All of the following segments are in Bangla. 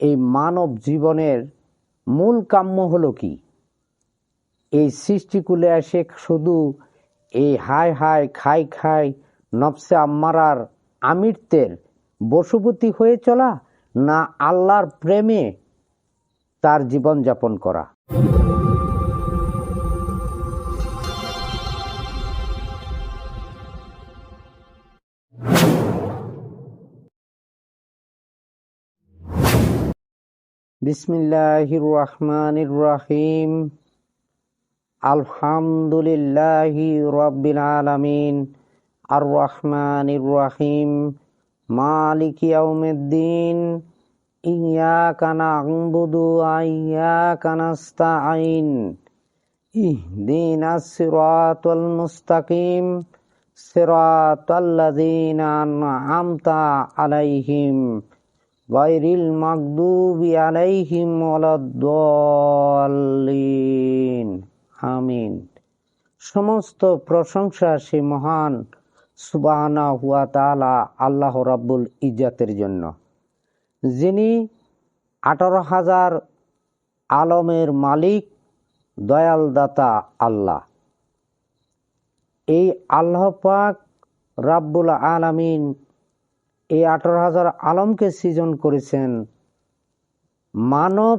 এই মানব জীবনের মূল কাম্য হলো কি? এই সৃষ্টিকুলে এসে শুধু এই হায় হায় খাই খাই নবসে আম্মারার আমিরদের বসুপতি হয়ে চলা, না আল্লাহর প্রেমে তার জীবন জীবনযাপন করা? বিসমিল্লাহির রহমানির রহিম। আলহামদুলিল্লাহি রব্বিল আলামিন। আর রহমানির রহিম। মালিক ইয়াউমিদ্দিন। ইয়াকা না'বুদু ওয়া ইয়াকা নাস্তাঈন। ইহদিনাস সিরাতাল মুস্তাকিম। সিরাতাল লাযীনা আন'আমতা আলাইহিম। গায়রিল মাগদুবি আলাইহিম ওয়ালাদ-দাল্লিন। আমিন। সমস্ত প্রশংসা সে মহান সুবাহানা হুয়া তালা আল্লাহ রাব্বুল ইজ্জাতের জন্য। যিনি আঠারো হাজার আলমের মালিক দয়াল দাতা আল্লাহ। এই আল্লাহ পাক রাব্বুল আলামিন এই আঠারো হাজার আলমকে সৃজন করেছেন মানব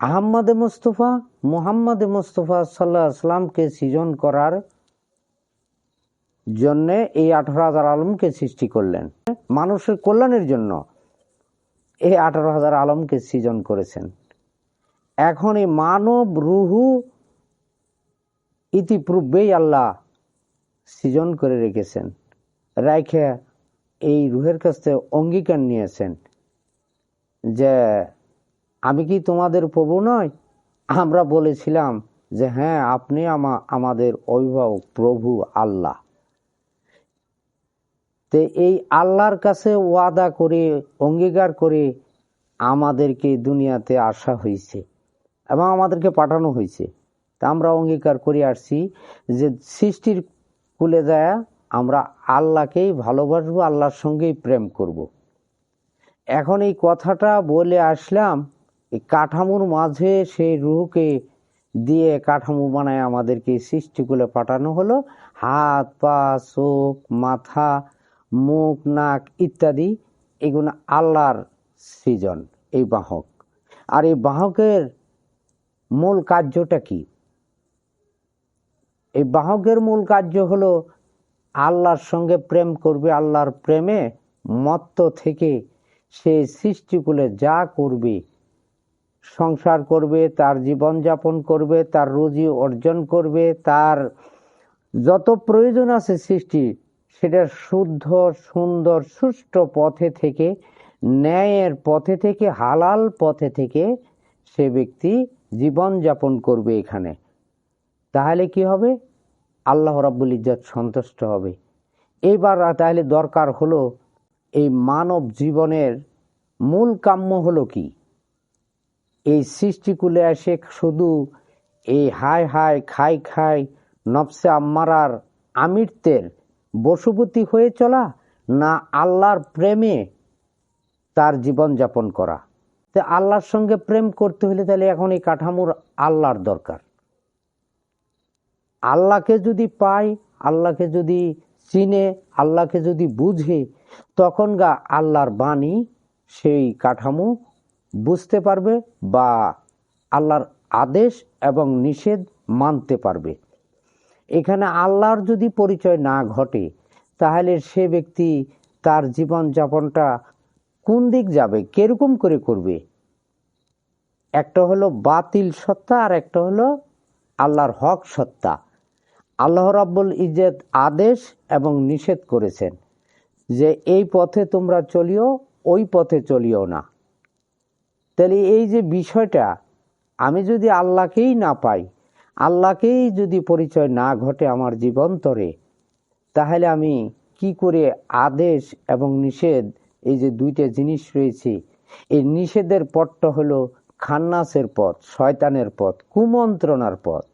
আহম্মদে মুস্তফা, মুহাম্মদে মুস্তফা সাল্লাহ আসলামকে সৃজন করার জন্যে এই আঠারো হাজার আলমকে সৃষ্টি করলেন। মানুষের কল্যাণের জন্য এই আঠারো হাজার আলমকে সৃজন করেছেন। এখন এই মানব রুহু ইতিপূর্বেই আল্লাহ সৃজন করে রেখেছেন। রাইখে এই রুহের কাছ অঙ্গীকার নিয়েছেন যে, আমি কি তোমাদের প্রভু নয় আমরা বলেছিলাম যে হ্যাঁ আপনি আমা, আমাদের অভিভাবক প্রভু আল্লাহ। তো এই আল্লাহর কাছে ওয়াদা করে, অঙ্গীকার করে আমাদেরকে দুনিয়াতে আসা হয়েছে এবং আমাদেরকে পাঠানো হয়েছে তা আমরা অঙ্গীকার করে আসছি যে, সৃষ্টির কুলে যায় আমরা আল্লাহকেই ভালোবাসবো, আল্লাহর সঙ্গেই প্রেম করব। এখন এই কথাটা বলে আসলাম, এই কাঠামোর মাঝে সেই রুহকে দিয়ে কাঠামো বানায় আমাদেরকে সৃষ্টি করে পাঠানো হলো। হাত, পা, চোখ, মাথা, মুখ, নাক ইত্যাদি, এগুলো আল্লাহর সৃজন, এই বাহক। আর এই বাহকের মূল কার্যটা কি? এই বাহকের মূল কার্য হলো আল্লাহর সঙ্গে প্রেম করবে, আল্লাহর প্রেমে মত্ত থেকে সে সৃষ্টিকুলে যা করবে, সংসার করবে, তার জীবন যাপন করবে, তার রুজি অর্জন করবে, তার যত প্রয়োজন আছে সৃষ্টি সেটা শুদ্ধ, সুন্দর, সুষ্ঠু পথে থেকে, ন্যায়ের পথে থেকে, হালাল পথে থেকে সে ব্যক্তি জীবন যাপন করবে এখানে। তাহলে কি হবে? আল্লাহ রাব্বুল ইজ্জত সন্তুষ্ট হবে। এইবার তাহলে দরকার হলো এই মানব জীবনের মূল কাম্য হলো কি? এই সৃষ্টিকুলে এসে শুধু এই হায় হায় খাই খাই নফসে আম্মারার আমিরতের বশবতী হয়ে চলা না আল্লাহর প্রেমে তার জীবন যাপন করা? তো আল্লাহর সঙ্গে প্রেম করতে হলে তাহলে এখন এই কাঠামোর আল্লাহর দরকার। আল্লাহকে যদি পায়, আল্লাহকে যদি চিনে, আল্লাহকে যদি বুঝে, তখন গা আল্লাহর বাণী সেই কাঠামো বুঝতে পারবে বা আল্লাহর আদেশ এবং নিষেধ মানতে পারবে। এখানে আল্লাহর যদি পরিচয় না ঘটে, তাহলে সে ব্যক্তি তার জীবন যাপনটা কোন দিক যাবে, কীরকম করে করবে? একটা হলো বাতিল সত্তা আর একটা হলো আল্লাহর হক সত্তা। আল্লাহ রাব্বুল ইজ্জত আদেশ এবং নিষেধ করেছেন যে এই পথে তোমরা চলিও, ওই পথে চলিও না। তাহলে এই যে বিষয়টা, আমি যদি আল্লাহকেই না পাই, আল্লাহকেই যদি পরিচয় না ঘটে আমার জীবন্তরে তাহলে আমি কি করে আদেশ এবং নিষেধ, এই যে দুইটা জিনিস রয়েছে, এই নিষেধের পথটা হলো খান্নাসের পথ, শয়তানের পথ, কুমন্ত্রণার পথ।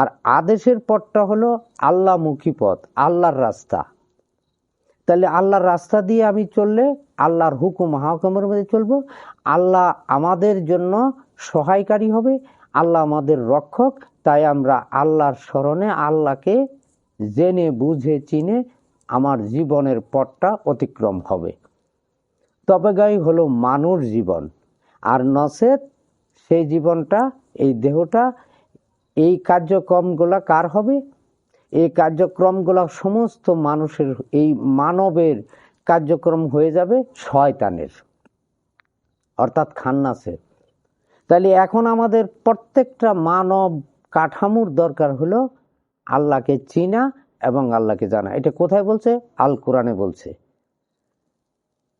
আর আদেশের পথটা হলো আল্লাহমুখী পথ, আল্লাহর রাস্তা। তাহলে আল্লাহর রাস্তা দিয়ে আমি চললে আল্লাহর হুকুম হাকমের মধ্যে চলবো, আল্লাহ আমাদের জন্য সহায়কারী হবে, আল্লাহ আমাদের রক্ষক, তাই আমরা আল্লাহর স্মরণে আল্লাহকে জেনে, বুঝে, চিনে আমার জীবনের পথটা অতিক্রম হবে। তবে গাই হলো মানুষ জীবন। আর নসেত সেই জীবনটা, এই দেহটা এই কার্যক্রমগুলো কার হবে? এই কার্যক্রমগুলো সমস্ত মানুষের, এই মানবের কার্যক্রম হয়ে যাবে শয়তানের। অর্থাৎ খান্নাসের। তাহলে এখন আমাদের প্রত্যেকটা মানব কাঠামোর দরকার হলো আল্লাহকে চিনা এবং আল্লাহকে জানা। এটা কোথায় বলছে? আল কোরআনে বলছে।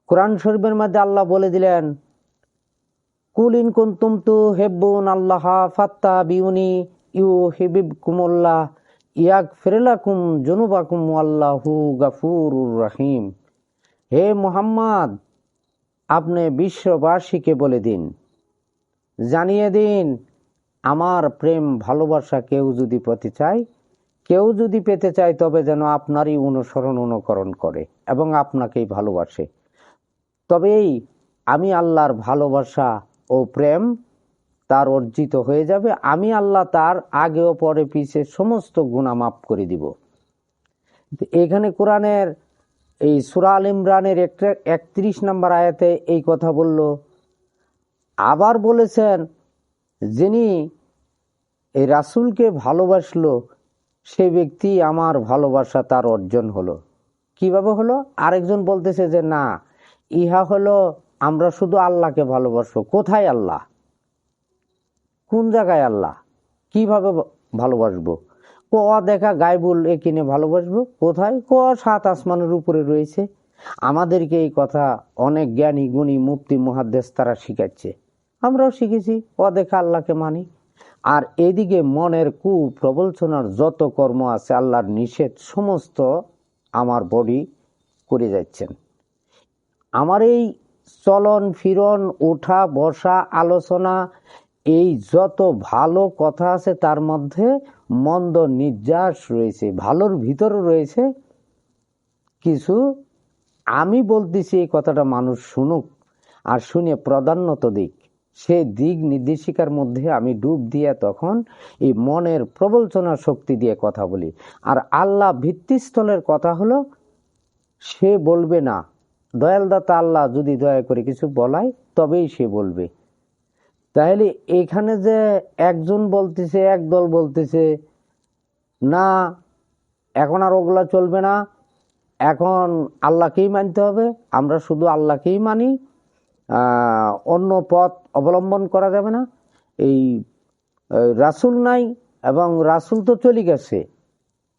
কোরআন শরীফের মধ্যে আল্লাহ বলে দিলেন কুলিন কুন্তুম তু হেব্বুন আল্লাহ ফাত্তা বিউনি ইউ হেবিব কুমল্লা ইয়াক ফিরলাকুম জনুবাকুম আল্লাহু গাফুরুর রাহিম। হে মোহাম্মদ, আপনি বিশ্ববাসীকে বলে দিন, জানিয়ে দিন, আমার প্রেম ভালোবাসা কেউ যদি পেতে চায়, কেউ যদি পেতে চায়, তবে যেন আপনারই অনুসরণ অনুকরণ করে এবং আপনাকেই ভালোবাসে। তবেই আমি আল্লাহর ভালোবাসা ও প্রেম তার অর্জিত হয়ে যাবে, আমি আল্লাহ তার আগে ও পরে পিছে সমস্ত গুণা মাফ করে দিব। এখানে কোরআনের এই সুরা আল ইমরানের একত্রিশ নম্বর আয়াতে এই কথা বলল, আবার বলেছেন, যিনি এই রাসুলকে ভালোবাসলো, সে ব্যক্তি আমার ভালোবাসা তার অর্জন হলো। কীভাবে হলো? আরেকজন বলতেছে যে, না, ইহা হলো আমরা শুধু আল্লাহকে ভালোবাসবো, কোথায় আল্লাহ? কোন জায়গায় আল্লাহ? কীভাবে ভালোবাসবো? ক দেখা গাইবুল কিনে ভালোবাসবো? কোথায়? ক সাত আসমানের উপরে রয়েছে। আমাদেরকে এই কথা অনেক জ্ঞানী, গুণী মুক্তি মহাদেশ তারা শিখাচ্ছে। আমরাও শিখেছি ও দেখা আল্লাহকে মানি। আর এদিকে মনের কু প্রবলচনার যত কর্ম আছে, আল্লাহর নিষেধ সমস্ত আমার বডি করে যাচ্ছেন। আমার এই চলন ফিরন ওঠা বসা আলোচনা এই যত ভালো কথা আছে তার মধ্যে মন্দ নির্যাস রয়েছে, ভালোর ভিতরে রয়েছে। কিছু আমি বলতেছি এই কথাটা মানুষ শুনুক আর শুনে প্রাধান্যত দিক। সে দিক নির্দেশিকার মধ্যে আমি ডুব দিয়ে তখন এই মনের প্রবলচনা শক্তি দিয়ে কথা বলি। আর আল্লাহ ভিত্তিস্থলের কথা হলো, সে বলবে না। দয়ালদাতা আল্লাহ যদি দয়া করে কিছু বলায়, তবেই সে বলবে। তাহলে এখানে যে একজন বলতেছে একদল বলতেছে, না, এখন আর ওগুলা চলবে না। এখন আল্লাহকেই মানতে হবে, আমরা শুধু আল্লাহকেই মানি অন্য পথ অবলম্বন করা যাবে না। এই রাসুল নাই এবং রাসুল তো চলে গেছে।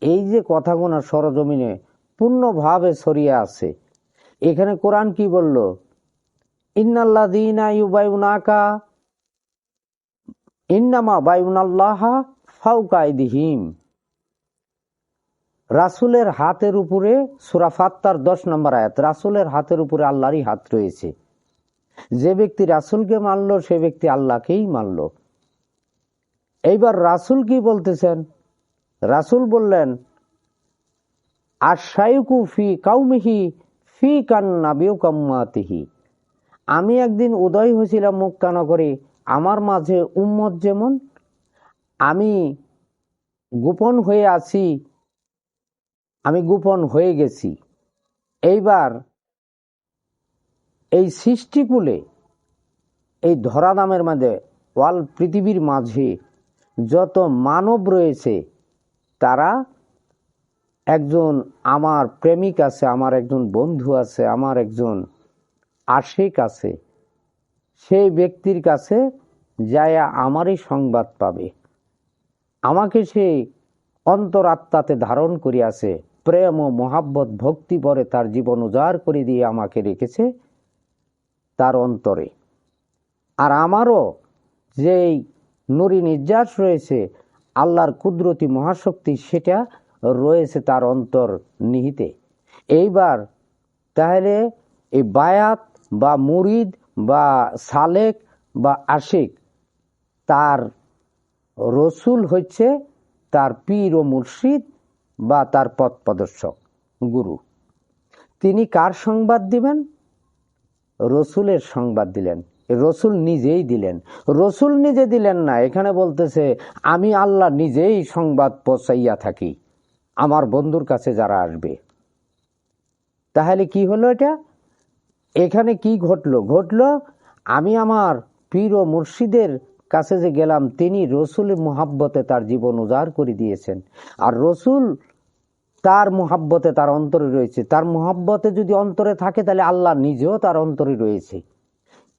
এই যে কথাগুলো সরজমিনে পূর্ণভাবে ছড়িয়ে আছে। এখানে কোরআন কি বলল? ইন্নাল্লা দিনা ইউবাইউনাকা ইন্নামা বাইউনাল্লাহা ফাউকাইদিহিম রাসুলের হাতের উপরে সুরাফাত্তার দশ নম্বর আয়াত, রাসুলের হাতের উপরে আল্লাহরই হাত রয়েছে। যে ব্যক্তি রাসুলকে মানল, সে ব্যক্তি আল্লাহকেই মানল। এইবার রাসুল কি বলতেছেন? রাসুল বললেন আশায়ুকু ফি কাউমিহি ফি কান্নাবিউ কাম্মাতিহি আমি একদিন উদয় হয়েছিলাম মুখ কানা করে আমার মাঝে উম্মত যেমন, আমি গোপন হয়ে আছি, আমি গোপন হয়ে গেছি। এইবার এই সৃষ্টিকুলে, এই ধরা ধরাধামের মাঝে, ওয়াল পৃথিবীর মাঝে যত মানব রয়েছে, তারা একজন আমার প্রেমিক আছে, আমার একজন বন্ধু আছে, আমার একজন আশিক আছে। সেই ব্যক্তির কাছে যায় আমারই সংবাদ পাবে। আমাকে সে অন্তরাত্মাতে ধারণ করিয়াছে, প্রেম ও মহাব্বত ভক্তি পরে তার জীবন উজাড় করে দিয়ে আমাকে রেখেছে তার অন্তরে। আর আমারও যেই নুরি নির্যাস রয়েছে, আল্লাহর কুদরতি মহাশক্তি, সেটা রয়েছে তার অন্তর নিহিতে। এইবার তাহলে এই বায়াত বা মুরিদ বা সালেক বা আশিক, তার রসুল হচ্ছে তার পীর ও মুর্শিদ বা তার পথ প্রদর্শক, গুরু। তিনি কার সংবাদ দিবেন? রসুলের সংবাদ দিলেন। রসুল নিজেই দিলেন। রসুল নিজে দিলেন না। এখানে বলতেছে, আমি আল্লাহ নিজেই সংবাদ পৌঁছাইয়া থাকি। আমার বন্ধুর কাছে যারা আসবে। তাহলে কি হলো এটা? এখানে কি ঘটলো? ঘটলো আমি আমার পীর ও মুর্শিদের কাছে যে গেলাম, তিনি রসুলের মোহাব্বতে তার জীবন উজাড় করে দিয়েছেন। আর রসুল তার মোহাব্বতে তার অন্তরে রয়েছে। তার মোহাব্বতে যদি অন্তরে থাকে, তাহলে আল্লাহ নিজেও তার অন্তরে রয়েছে।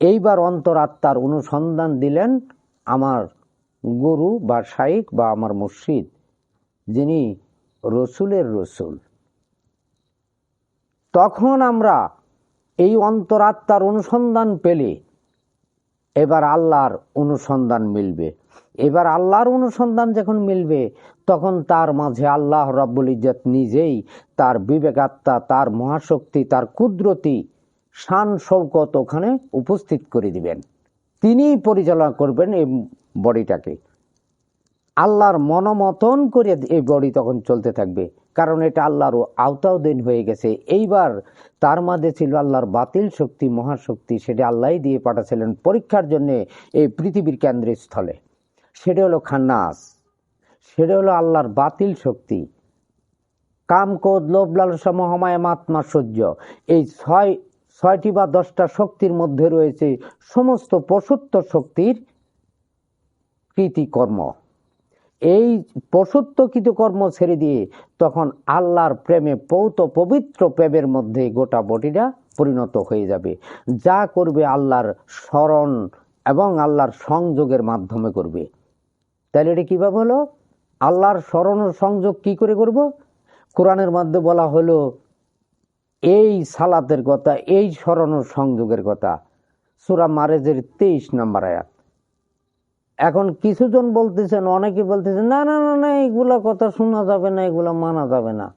এইবার অন্তরাত্মার অনুসন্ধান দিলেন আমার গুরু বা শাইক বা আমার মুর্শিদ, যিনি রসুলের রসুল। তখন আমরা এই অন্তরাত্মার অনুসন্ধান পেলে এবার আল্লাহর অনুসন্ধান মিলবে। এবার আল্লাহর অনুসন্ধান যখন মিলবে, তখন তার মাঝে আল্লাহ রব্বুল ইজ্জত নিজেই তার বিবেকাত্মা, তার মহাশক্তি, তার কুদরতি শান শৌকত ওখানে উপস্থিত করে দিবেন। তিনিই পরিচালনা করবেন এই বডিটাকে। আল্লাহর মনোমতন করে এই বডি তখন চলতে থাকবে। কারণ এটা আল্লাহর আওতাউদ্দিন হয়ে গেছে। এইবার তার মাঝে ছিল আল্লাহর বাতিল শক্তি, মহাশক্তি, সেটা আল্লাহই দিয়ে পাঠাছিলেন পরীক্ষার জন্য এই পৃথিবীর কেন্দ্রের স্থলে সেটা হলো খান্নাস। সেটা হলো আল্লাহর বাতিল শক্তি। কাম, ক্রোধ, লোভ, লালসা, মহামায়া, মাত্মা, সহ্য। এই ছয়, ছয়টি বা দশটা শক্তির মধ্যে রয়েছে সমস্ত পশুত্ব শক্তির কৃতিকর্ম। এই পশুত্বকৃত কর্ম ছেড়ে দিয়ে তখন আল্লাহর প্রেমে পৌত পবিত্র প্রেমের মধ্যে গোটা বডিটা পরিণত হয়ে যাবে। যা করবে আল্লাহর স্মরণ এবং আল্লাহর সংযোগের মাধ্যমে করবে। তাহলে এটা কীভাবে হলো? আল্লাহর স্মরণ ও সংযোগ কি করে করব? কোরআনের মধ্যে বলা হলো, এই সালাতের কথা, এই স্মরণ সংযোগের কথা। সুরা মারেজের তেইশ নম্বর আয়াত। এখন কিছুজন বলতেছেন, অনেকে বলতেছেন, না না না না, এগুলা কথা শোনা যাবে না, এগুলা মানা যাবে না।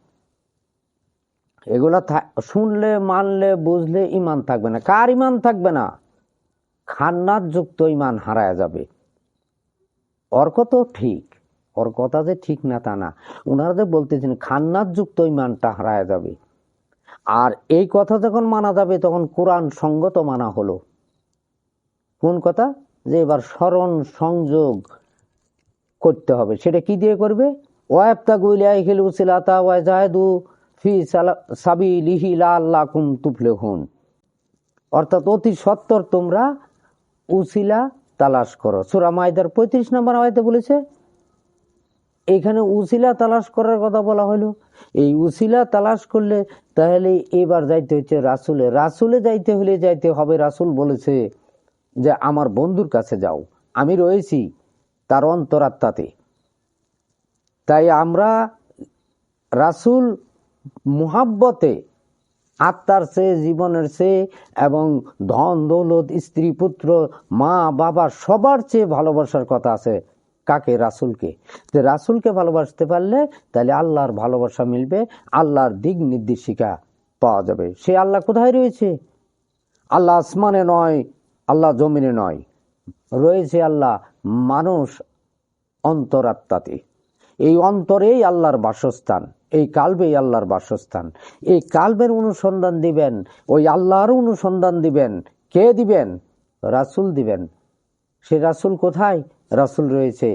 এগুলা শুনলে, মানলে, বুঝলে ইমান থাকবে না। কার ইমান থাকবে না? খান্নার যুক্ত ইমান হারায় যাবে। ওর কথা ঠিক, ওর কথা যে ঠিক না তা না। ওনারা যে বলতেছেন খান্নার যুক্ত ইমানটা হারায় যাবে। আর এই কথা যখন মানা যাবে, তখন কোরআন সঙ্গত মানা হলো। কোন কথা? যে এবার স্মরণ সংযোগ করতে হবে, সেটা কি দিয়ে করবে? ওয়াবতাগুলিয়াইহিল উসিলাতা ওয়াজাহিদু ফি সালা- সাবিলিহি লাআল্লাকুম তুফলিহুন। অর্থাৎ অতি সত্তর তোমরা উসিলা তালাশ করো। সূরা মাইদার পঁয়ত্রিশ নম্বর আয়াতে বলেছে, এখানে উসিলা তালাশ করার কথা বলা হলো। এই উসিলা তালাশ করলে তাহলে এবার যাইতে হচ্ছে রাসুলে। রাসুলে যাইতে হলে যাইতে হবে, রাসুল বলেছে যে আমার বন্ধুর কাছে যাও। আমি রয়েছি তার অন্তরাত্মাতে। তাই আমরা রাসুল মুহাব্বতে আত্মার চেয়ে জীবনের চেয়ে এবং ধন, দৌলত, স্ত্রী, পুত্র, মা, বাবা সবার চেয়ে ভালোবাসার কথা আছে কাকে? রাসুলকে। যে রাসুলকে ভালোবাসতে পারলে তাহলে আল্লাহর ভালোবাসা মিলবে, আল্লাহর দিক নির্দেশিকা পাওয়া যাবে। সে আল্লাহ কোথায় রয়েছে? আল্লাহ আসমানে নয় আল্লাহ জমিনে নয়। রয়েছে আল্লাহ মানুষ অন্তরাত্মাতে। এই অন্তরেই আল্লাহর বাসস্থান, এই কালবেই আল্লাহর বাসস্থান। এই কালবের অনুসন্ধান দিবেন, ওই আল্লাহর অনুসন্ধান দিবেন। কে দিবেন? রাসুল দিবেন। সে রাসুল কোথায়? রাসুল রয়েছে,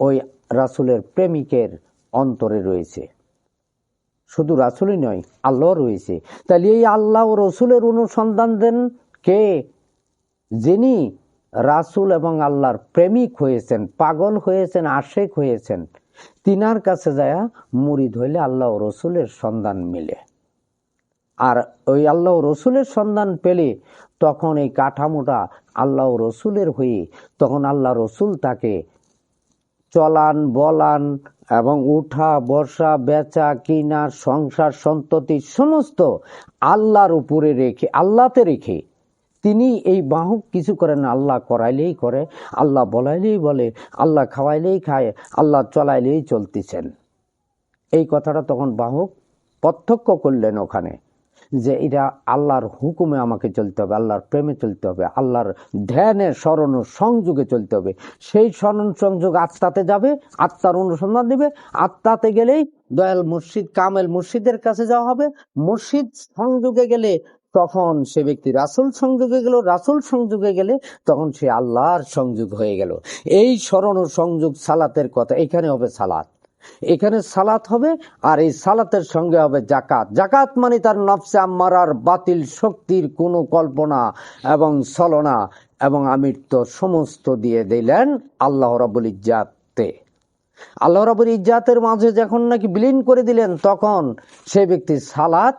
ওই রাসুলের প্রেমিকের অন্তরে রয়েছে। শুধু রাসুলই নয় আল্লাহ রয়েছে। তাহলে এই আল্লাহ ও রসুলের অনুসন্ধান দেন কে? যিনি রাসুল এবং আল্লাহর প্রেমিক হয়েছেন, পাগল হয়েছেন, আশেক হয়েছেন, তিনার কাছে যায় মুরিদ হইলে আল্লাহ রসুলের সন্ধান মিলে। আর ওই আল্লাহ রসুলের সন্ধান পেলে তখন এই কাঠামোটা আল্লাহ রসুলের হয়ে তখন আল্লাহ রসুল তাকে চলান, বলান এবং উঠা, বসা, বেচা, কিনা, সংসার, সন্ততি সমস্ত আল্লাহর উপরে রেখে, আল্লাহতে রেখে তিনি এই বাহক কিছু করেন আল্লাহ করাইলেই করে, আল্লাহ বলাইলেই বলে, আল্লাহ খাওয়াইলেই খায়, আল্লাহ চলাইলেই চলতেছেন। এই কথাটা তখন বাহক প্রত্যক্ষ করলেন ওখানে যে এটা আল্লাহর হুকুমে আমাকে চলতে হবে, আল্লাহর প্রেমে চলতে হবে, আল্লাহর ধ্যানে, স্মরণ, সংযোগে চলতে হবে। সেই স্মরণ, সংযোগ আত্মাতে যাবে, আত্মার অনুসন্ধান দেবে, আত্মাতে গেলেই দয়াল মুর্শিদ, কামেল মুর্শিদের কাছে যাওয়া হবে। মুর্শিদ সংযোগে গেলে তখন সে ব্যক্তি রাসুল সংযোগে গেল, রাসুল সংযোগে গেলে তখন সে আল্লাহর সংযোগ হয়ে গেল। এই স্মরণ ও সংযোগ সালাতের কথা, এখানে হবে সালাত। এখানে সালাত হবে, আর এই সালাতের সঙ্গে হবে জাকাত জাকাত মানে তার নফসে আম্মারার বাতিল শক্তির কোনো কল্পনা এবং ছলনা এবং আমিত্ব সমস্ত দিয়ে দিলেন আল্লাহ রাবুল ইজ্জাতে। আল্লাহ রাবুল ইজ্জাতের মাঝে যখন নাকি বিলীন করে দিলেন, তখন সে ব্যক্তি সালাত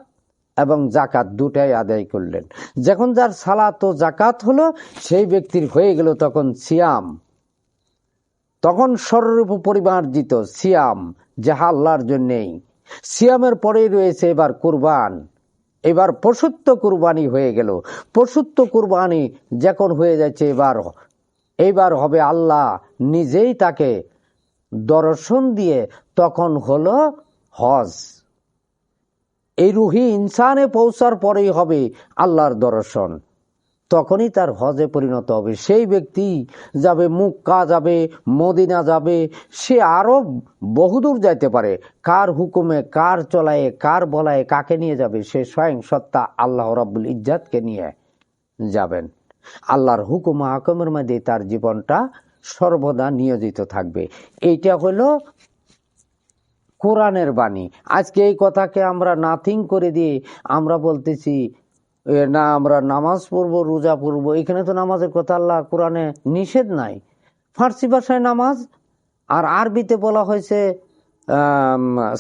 এবং জাকাত দুটাই আদায় করলেন। যখন যার সালাত ও জাকাত হলো, সেই ব্যক্তির হয়ে গেল তখন সিয়াম। তখন স্বরূপ পরিমার্জিত সিয়াম, যাহা আল্লাহর জন্যেই। সিয়ামের পরেই রয়েছে এবার কুরবান। এবার পশুত্ব কুরবানি হয়ে গেল। পশুত্ব কুরবানি যখন হয়ে যাচ্ছে, এবার এবার হবে আল্লাহ নিজেই তাকে দর্শন দিয়ে তখন হলো হজ। এই রুহি ইনসানে পৌঁছার পরেই হবে আল্লাহর দর্শন। তখনই তার হজে পরিণত হবে। সেই ব্যক্তি যাবে মুক্কা, যাবে মদিনা, যাবে, সে আরও বহুদূর যাইতে পারে। কার হুকুমে, কার চলায়, কার বলায়, কাকে নিয়ে যাবে, সে স্বয়ং সত্তা আল্লাহ রাব্বুল ইজ্জাতকে নিয়ে যাবেন। আল্লাহর হুকুম হাকমের মধ্যে তার জীবনটা সর্বদা নিয়োজিত থাকবে। এইটা হলো কোরআনের বাণী। আজকে এই কথাকে আমরা নাথিং করে দিয়ে আমরা বলতেছি না, আমরা নামাজ পড়ব, রোজা পড়ব, এখানে তো নামাজের কথা আল্লাহ কোরআনে নিষেধ নাই। ফার্সি ভাষায় নামাজ, আর আরবিতে বলা হয়েছে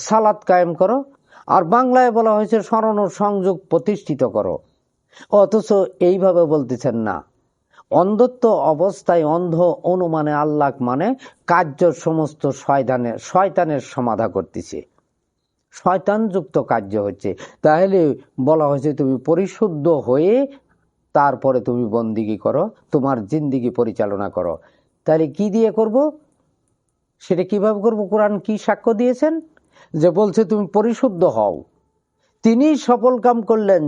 সালাত কায়েম করো, আর বাংলায় বলা হয়েছে, স্মরণ সংযোগ প্রতিষ্ঠিত করো। অথচ এইভাবে বলতেছেন না। অন্ধত্ব অবস্থায় অন্ধ অনুমানে আল্লাহ মানে কার্য সমস্ত শয়তানের শয়তানের সমাধা করতেছে। শয়তানযুক্ত কার্য হচ্ছে। তাহলে বলা হয়েছে, তুমি পরিশুদ্ধ হয়ে তারপরে তুমি বন্দিগি করো, তোমার জিন্দিগি পরিচালনা করো। তাহলে কি দিয়ে করব? সেটা কীভাবে করব? কোরআন কি সাক্ষ্য দিয়েছেন? যে বলছে, তুমি পরিশুদ্ধ হও। তিনি সফল কাম করলেন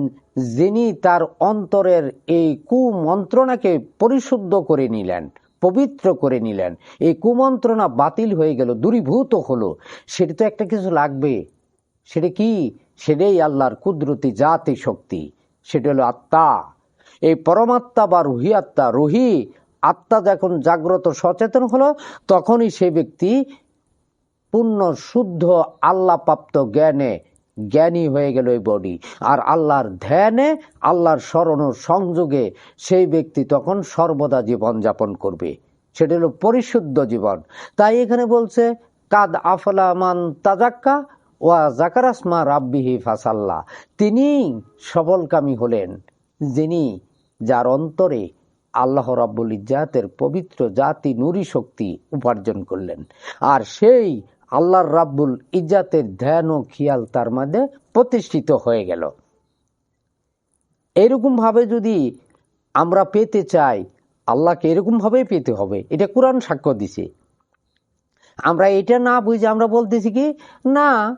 যিনি তার অন্তরের এই কুমন্ত্রণাকে পরিশুদ্ধ করে নিলেন, পবিত্র করে নিলেন। এই কুমন্ত্রণা বাতিল হয়ে গেল, দূরীভূত হলো। সেটা তো একটা কিছু লাগবে। সেটা কি? সেটাই আল্লাহর কুদরতি জাতি শক্তি। সেটা হলো আত্মা। এই পরমাত্মা বা রুহি আত্মা রুহি আত্মা যখন জাগ্রত সচেতন হলো, তখনই সে ব্যক্তি পূর্ণ শুদ্ধ আল্লাহ প্রাপ্ত জ্ঞানে জ্ঞানী হয়ে গেল এই বডি। আর আল্লাহর ধ্যানে, আল্লাহর স্মরণ সংযোগে সেই ব্যক্তি তখন সর্বদা জীবন যাপন করবে। সেটা হলো পরিশুদ্ধ জীবন। তাই এখানে বলছে, কাদ আফলা মান তাজাক্কা ওয়া জাকারাসমা রাব্বিহি ফাসাল্লাহ তিনি সবলকামী হলেন, যিনি যার অন্তরে আল্লাহ রাব্বুল ইজ্জাতের পবিত্র জাতি নুরি শক্তি উপার্জন করলেন। আর সেই আল্লাহর রাব্বুল ইজ্জাতের ধ্যান ও খিয়াল তার মধ্যে প্রতিষ্ঠিত হয়ে গেল। এরকম ভাবে যদি আমরা পেতে চাই, আল্লাহকে এরকম ভাবেই পেতে হবে। এটা কোরআন সাক্ষ্য দিছে। আমরা এটা না বুঝে আমরা বলতেছি কি, না,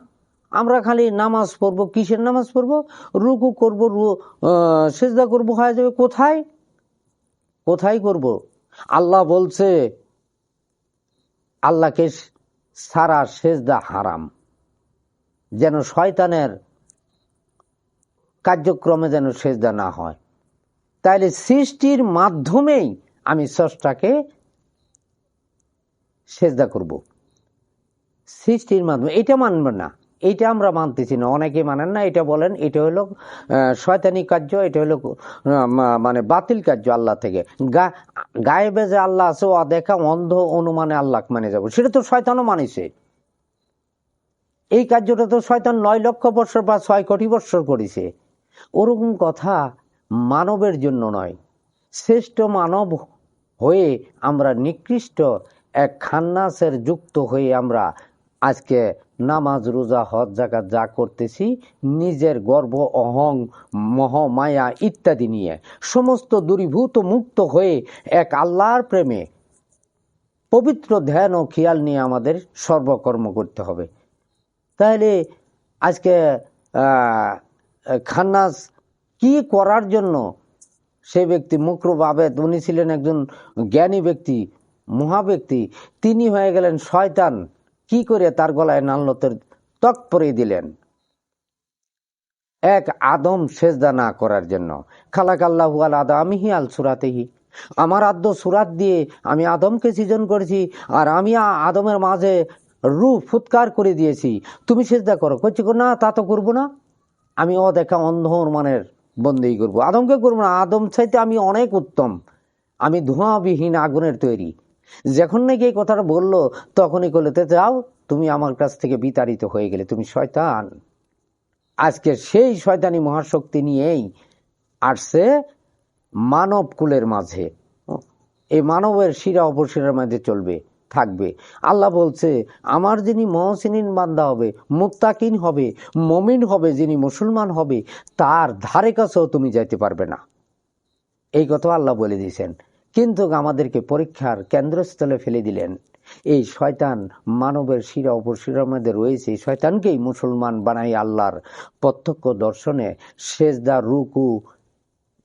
আমরা খালি নামাজ পড়ব, কিসের নামাজ পড়ব? রুকু করব, রু- সেজদা করব, হয়ে যাবে কোথায়? কোথায় করব? আল্লাহ বলছে, আল্লাহকে সারা সেজদা হারাম। যেন শয়তানের কার্যক্রমে যেন সেজদা না হয়। তাইলে সৃষ্টির মাধ্যমেই আমি স্রষ্টাকে সেজদা করব। সৃষ্টির মাধ্যমে, এটা মানবে না। এইটা আমরা মানতেছি না। অনেকে মানেন না, এটা বলেন, এটা হলো শয়তানি কার্য, এটা হলো মানে বাতিল কার্য আল্লাহ থেকে। গায়েবে যে আল্লাহ আছে, ও দেখা অন্ধ অনুমানে আল্লাহ মানে যাব। সেটা তো শয়তানও মানিছে। এই কার্যটা তো শয়তান নয় লক্ষ বৎসর বা ছয় কোটি বৎসর করেছে। ওরকম কথা মানবের জন্য নয়। শ্রেষ্ঠ মানব হয়ে আমরা নিকৃষ্ট এক খান্নাসের যুক্ত হয়ে আমরা আজকে নামাজ, রোজা, হজ জাকাত যা করতেছি, নিজের গর্ব, অহং, মহ, মায়া ইত্যাদি নিয়ে। সমস্ত দূরীভূত মুক্ত হয়ে এক আল্লাহর প্রেমে পবিত্র ধ্যান ও খেয়াল নিয়ে আমাদের সর্বকর্ম করতে হবে। তাহলে আজকে খান্নাস কি করার জন্য সে ব্যক্তি মুকরুব আবেদ? উনি ছিলেন একজন জ্ঞানী ব্যক্তি, মহা ব্যক্তি। তিনি হয়ে গেলেন শয়তান। কি করে তার গলায় নাল্লতের তক পরে দিলেন? এক আদম সেজদা না করার জন্য। খালাক আল্লাহু আল আদামিহি আল সুরাতেহি। আমার আদ্য সুরাত দিয়ে আমি আদমকে সৃজন করেছি আর আমি আদমের মাঝে রু ফুৎকার করে দিয়েছি। তুমি সেজদা করো। করছি না, তা তো করব না। আমি অদেখা অন্ধর মানের বন্দেই করব। আদমকে করব না। আদম চাইতে আমি অনেক উত্তম। আমি ধোঁয়াবিহীন আগুনের তৈরি। যখন নাকি এই কথাটা বলল, তখনই করলে "তে যাও, তুমি আমার কাছ থেকে বিতাড়িত হয়ে গেলে, তুমি শয়তান। আজকে সেই শয়তানি মহাশক্তি নিয়েই আসছে মানব কুলের মাঝে। এই মানবের শিরা অপশিরার মাঝে চলবে, থাকবে। আল্লাহ বলছে, আমার যিনি মহসিনিন বান্দা হবে, মুত্তাকিন হবে, মমিন হবে, যিনি মুসলমান হবে, তার ধারে কাছেও তুমি যাইতে পারবে না। এই কথা আল্লাহ বলে দিয়েছেন। কিন্তু আমাদেরকে পরীক্ষার কেন্দ্রস্থলে ফেলে দিলেন। এই শয়তান মানবের শিরা অপশিরার মধ্যে রয়েছে। শয়তানকেই মুসলমান বানাই আল্লাহর প্রত্যক্ষ দর্শনে সেজদা, রুকু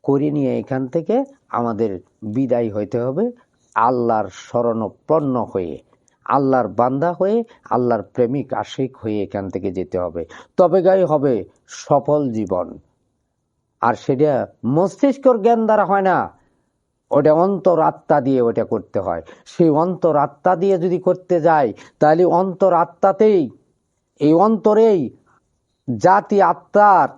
করে নিয়ে এখান থেকে আমাদের বিদায় হইতে হবে। আল্লাহর শরণপন্ন হয়ে, আল্লাহর বান্দা হয়ে, আল্লাহর প্রেমিক, আশিক হয়ে এখান থেকে যেতে হবে। তবে গাই হবে সফল জীবন। আর সেটা মস্তিষ্কর জ্ঞান দ্বারা হয় না। ওটা অন্তর আত্মা দিয়ে ওটা করতে হয়। সেই অন্তর আত্মা দিয়ে যদি করতে যায়, তাহলে অন্তর আত্মাতেই এই অন্তরেই জাতি আত্মার,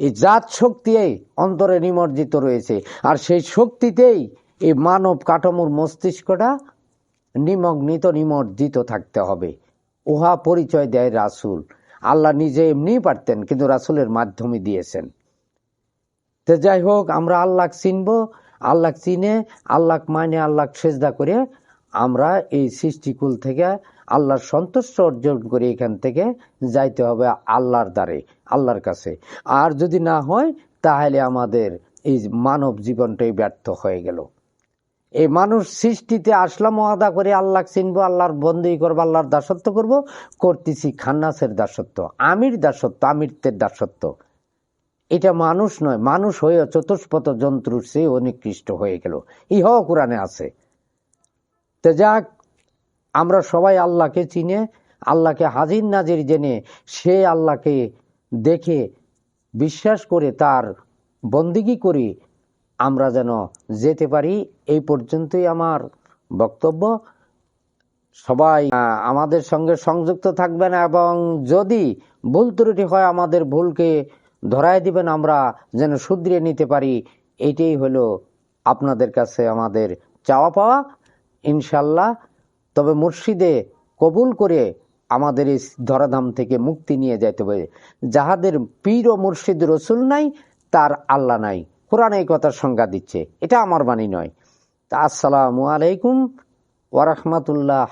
এই জাত শক্তি অন্তরে নিমজ্জিত রয়েছে। আর সেই শক্তিতেই এই মানব কাঠামোর মস্তিষ্কটা নিমগ্নিত, নিমজ্জিত থাকতে হবে। উহা পরিচয় দেয় রাসূল। আল্লাহ নিজে এমনিই পারতেন, কিন্তু রাসূলের মাধ্যমে দিয়েছেন। তো যাই হোক, আমরা আল্লাহ চিনব আল্লাহ চিনে আল্লাহ মানে আল্লাহ সেজদা করে আমরা এই সৃষ্টিকুল থেকে আল্লাহর সন্তুষ্ট অর্জন করে এখান থেকে যাইতে হবে আল্লাহর দ্বারে, আল্লাহর কাছে। আর যদি না হয়, তাহলে আমাদের এই মানব জীবনটাই ব্যর্থ হয়ে গেল। এই মানুষ সৃষ্টিতে আসলাম আদা করে আল্লাহ চিনবো, আল্লাহর বন্দি করব, আল্লাহর দাসত্ব করব, করতেছি খান্নাসের দাসত্ব, আমির দাসত্ব, আমিরদের দাসত্ব। এটা মানুষ নয়, মানুষ হয়ে চতুষ্পথ জন্তুর চেয়ে অনিকৃষ্ট হয়ে গেল। ইহাও কোরআনে আছে। তো যাক, আমরা সবাই আল্লাহকে চিনে, আল্লাহকে হাজির নাজির জেনে, সে আল্লাহকে দেখে, বিশ্বাস করে, তার বন্দিগি করি আমরা যেন যেতে পারি, এই পর্যন্তই আমার বক্তব্য। সবাই আমাদের সঙ্গে সংযুক্ত থাকবেন এবং যদি ভুল ত্রুটি হয়, আমাদের ভুলকে ধরায় দিবেন আমরা যেন শুধরিয়ে নিতে পারি। এটাই হলো আপনাদের কাছে আমাদের চাওয়া পাওয়া ইনশাল্লাহ তবে মুর্শিদে কবুল করে আমাদের এই ধরাধাম থেকে মুক্তি নিয়ে যাইতে হবে। যাহাদের পীর ও মুর্শিদ রসুল নাই, তার আল্লাহ নাই। কোরআন এই কথার সংজ্ঞা দিচ্ছে। এটা আমার বাণী নয়। তা আসসালামু আলাইকুম ওয়ারহমাতুল্লাহ